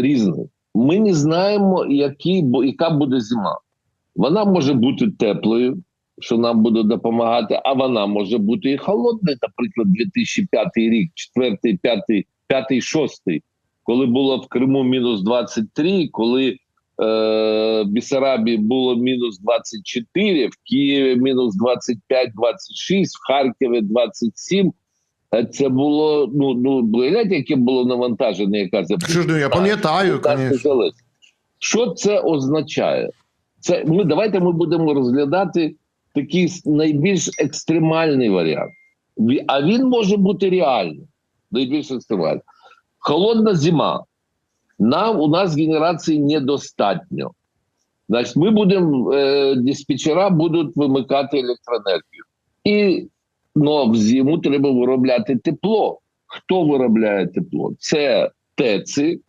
різний. Ми не знаємо, бо- яка буде зима. Вона може бути теплою, що нам буде допомагати, а вона може бути і холодною, наприклад, 2005 рік, 4, 5, 5, 6, коли було в Криму мінус 23, коли е, в Бісарабі було мінус 24, в Києві мінус 25-26, в Харкові 27. Е, Це було ну ну гляньте, яке було навантаження, яка це Що ж, ну, я пам'ятаю. Що це означає? Це ми давайте ми будемо розглядати такий найбільш екстремальний варіант. А він може бути реальним. Найбільш екстремальний. Холодна зима. Нам у нас генерації недостатньо. Значить, ми будемо е, диспетчера будуть вимикати електроенергію. І ну, в зиму треба виробляти тепло. Хто виробляє тепло? Це ТЕЦи,